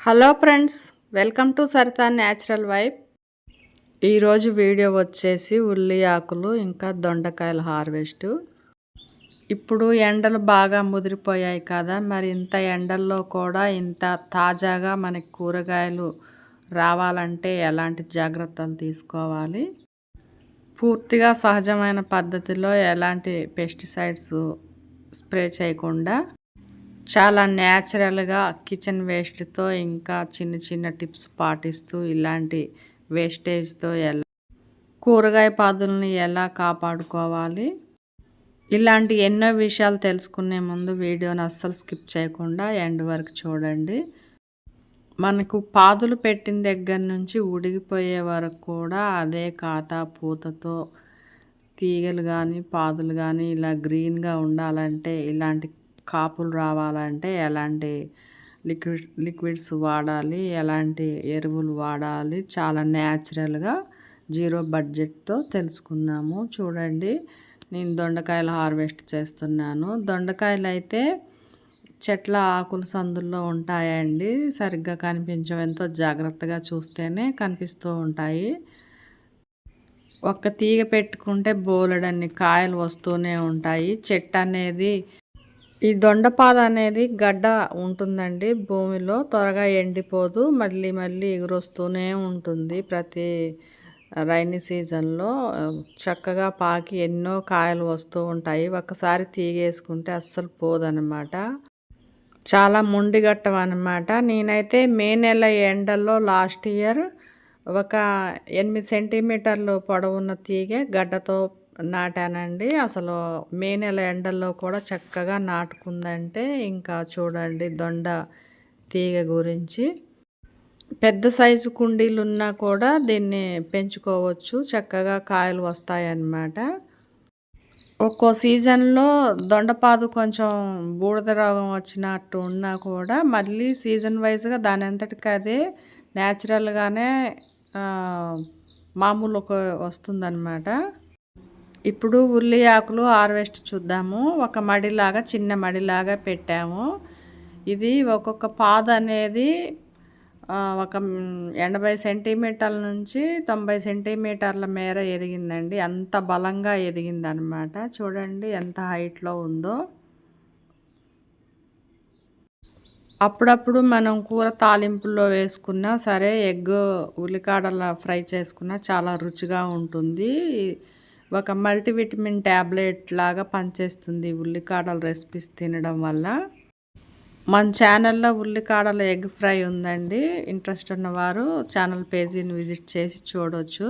Hello friends welcome to Saritha natural vibe. ఈరోజు video వచ్చేసి ఉల్లి ఆకులు ఇంకా దొండకాయల హార్వెస్ట్. ఇప్పుడు ఎండలు బాగా ముదిరిపోయాయి కదా మరి ఇంత ఎండల్లో కూడా ఇంత తాజాగా మనకి కూరగాయలు రావాలంటే ఎలాంటి జాగ్రత్తలు తీసుకోవాలి? పూర్తిగా సహజమైన పద్ధతిలో ఎలాంటి పెస్టిసైడ్స్ స్ప్రే చేయకుండా చాలా న్యాచురల్గా కిచెన్ వేస్ట్తో ఇంకా చిన్న చిన్న టిప్స్ పాటిస్తూ ఇలాంటి వేస్టేజ్తో ఎలా కూరగాయ పాదుల్ని ఎలా కాపాడుకోవాలి? ఇలాంటి ఎన్నో విషయాలు తెలుసుకునే ముందు వీడియోని అస్సలు స్కిప్ చేయకుండా ఎండ్ వరకు చూడండి. మనకు పాదులు పెట్టిన దగ్గర నుంచి ఉడిగిపోయే వరకు కూడా అదే కాతా పూతతో తీగలు కానీ పాదులు కానీ ఇలా గ్రీన్గా ఉండాలంటే ఇలాంటి కాపులు రావాలంటే ఎలాంటి లిక్విడ్ లిక్విడ్స్ వాడాలి ఎలాంటి ఎరువులు వాడాలి చాలా న్యాచురల్గా జీరో బడ్జెట్తో తెలుసుకుందాము. చూడండి నేను దొండకాయలు హార్వెస్ట్ చేస్తున్నాను. దొండకాయలు అయితే చెట్ల ఆకులు సందుల్లో ఉంటాయండి. సరిగ్గా కనిపించవు. ఎంతో జాగ్రత్తగా చూస్తేనే కనిపిస్తూ ఉంటాయి. ఒక్క తీగ పెట్టుకుంటే బోలెడన్ని కాయలు వస్తూనే ఉంటాయి. చెట్టు అనేది ఈ దొండపాద అనేది గడ్డ ఉంటుందండి. భూమిలో త్వరగా ఎండిపోదు. మళ్ళీ మళ్ళీ ఎగురొస్తూనే ఉంటుంది ప్రతి రైనీ సీజన్లో. చక్కగా పాకి ఎన్నో కాయలు వస్తూ ఉంటాయి. ఒకసారి తీగేసుకుంటే అస్సలు పోదనమాట చాలా ముండిగట్టం అనమాట నేనైతే మే నెల ఎండల్లో లాస్ట్ ఇయర్ ఒక ఎనిమిది సెంటీమీటర్లు పొడవున్న తీగ గడ్డతో నాటానండి. అసలు మే నెల ఎండల్లో కూడా చక్కగా నాటుకుందంటే ఇంకా చూడండి దొండ తీగ గురించి. పెద్ద సైజు కుండీలు ఉన్నా కూడా దీన్ని పెంచుకోవచ్చు. చక్కగా కాయలు వస్తాయన్నమాట. ఒక్కో సీజన్లో దొండపాదు కొంచెం బూడిద రోగం వచ్చినట్టు ఉన్నా కూడా మళ్ళీ సీజన్ వైజ్గా దాని అంతటికి అదే న్యాచురల్గానే మామూలు వస్తుందన్నమాట. ఇప్పుడు ఉల్లి ఆకులు హార్వెస్ట్ చూద్దాము. ఒక మడిలాగా చిన్న మడిలాగా పెట్టాము. ఇది ఒక్కొక్క పాద అనేది ఒక ఎనభై సెంటీమీటర్ల నుంచి తొంభై సెంటీమీటర్ల మేర ఎదిగిందండి. అంత బలంగా ఎదిగిందనమాట చూడండి ఎంత హైట్లో ఉందో. అప్పుడప్పుడు మనం కూర తాలింపుల్లో వేసుకున్నా సరే ఎగ్ ఉల్లికాడల ఫ్రై చేసుకున్నా చాలా రుచిగా ఉంటుంది. ఒక మల్టీవిటమిన్ ట్యాబ్లెట్ లాగా పనిచేస్తుంది ఉల్లికాడల రెసిపీస్ తినడం వల్ల. మన ఛానల్లో ఉల్లికాడల ఎగ్ ఫ్రై ఉందండి. ఇంట్రెస్ట్ ఉన్నవారు ఛానల్ పేజీని విజిట్ చేసి చూడవచ్చు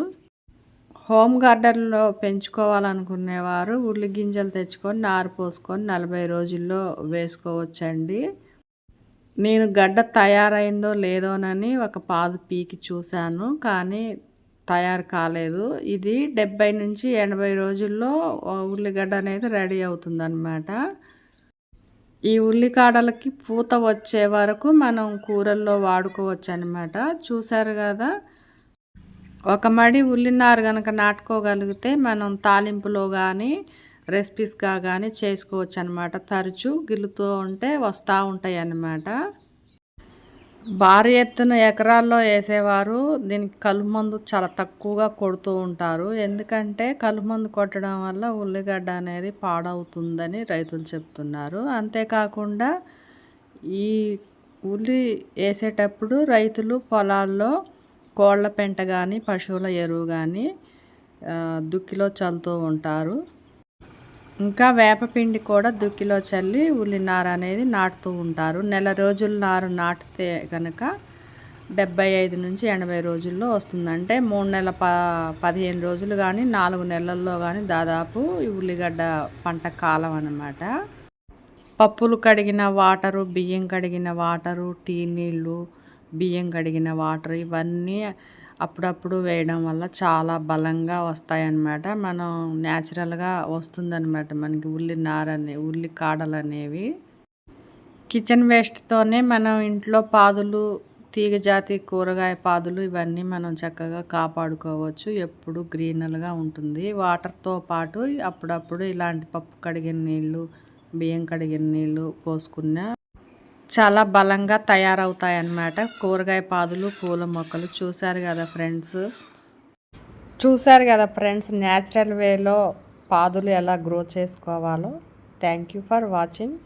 హోమ్ గార్డెన్లో పెంచుకోవాలనుకునేవారు ఉల్లి గింజలు తెచ్చుకొని నారు పోసుకొని నలభై రోజుల్లో వేసుకోవచ్చండి. నేను గడ్డ తయారైందో లేదోనని ఒక పాదు పీకి చూశాను. కానీ తయారు కాలేదు. ఇది డెబ్బై నుంచి ఎనభై రోజుల్లో ఉల్లిగడ్డ అనేది రెడీ అవుతుందన్నమాట. ఈ ఉల్లికాడలకి పూత వచ్చే వరకు మనం కూరల్లో వాడుకోవచ్చు అనమాట చూసారు కదా? ఒక మడి ఉల్లినారు కనుక నాటుకోగలిగితే మనం తాలింపులో కానీ రెసిపీస్గా కానీ చేసుకోవచ్చు అనమాట తరచూ గిల్లుతూ ఉంటే వస్తూ ఉంటాయి అన్నమాట భారీ ఎత్తున ఎకరాల్లో వేసేవారు. దీనికి కలుపు మందు చాలా తక్కువగా కొడుతూ ఉంటారు. ఎందుకంటే కలుపు మందు కొట్టడం వల్ల ఉల్లిగడ్డ అనేది పాడవుతుందని రైతులు చెప్తున్నారు. అంతేకాకుండా ఈ ఉల్లి వేసేటప్పుడు రైతులు పొలాల్లో కోళ్ళ పెంట కానీ పశువుల ఎరువు కానీ దుక్కిలో చల్లుతూ ఉంటారు. ఇంకా వేపపిండి కూడా దుక్కిలో చల్లి ఉల్లినార అనేది నాటుతూ ఉంటారు. నెల రోజుల నారు నాటితే కనుక డెబ్బై ఐదు నుంచి ఎనభై రోజుల్లో వస్తుందంటే మూడు నెలల ప పదిహేను రోజులు కానీ నాలుగు నెలల్లో కానీ దాదాపు ఉల్లిగడ్డ పంట కాలం అన్నమాట. పప్పులు కడిగిన వాటరు బియ్యం కడిగిన వాటరు టీ నీళ్ళు బియ్యం కడిగిన వాటర్ ఇవన్నీ అప్పుడప్పుడు వేయడం వల్ల చాలా బలంగా వస్తాయన్నమాట. మనం న్యాచురల్గా వస్తుందన్నమాట మనకి ఉల్లి నారని ఉల్లి కాడలు అనేవి కిచెన్ వేస్ట్తోనే మనం ఇంట్లో పాదులు తీగ జాతి కూరగాయ పాదులు ఇవన్నీ మనం చక్కగా కాపాడుకోవచ్చు. ఎప్పుడు గ్రీనల్గా ఉంటుంది. వాటర్తో పాటు అప్పుడప్పుడు ఇలాంటి పప్పు కడిగిన నీళ్ళు బియ్యం కడిగిన నీళ్ళు పోసుకున్న చాలా బలంగా తయారవుతాయి అన్నమాట కూరగాయ పాదులు పూల మొక్కలు చూశారు కదా ఫ్రెండ్స్. చూశారు కదా ఫ్రెండ్స్ న్యాచురల్ వేలో పాదులు ఎలా గ్రో చేసుకోవాలో. Thank you for watching.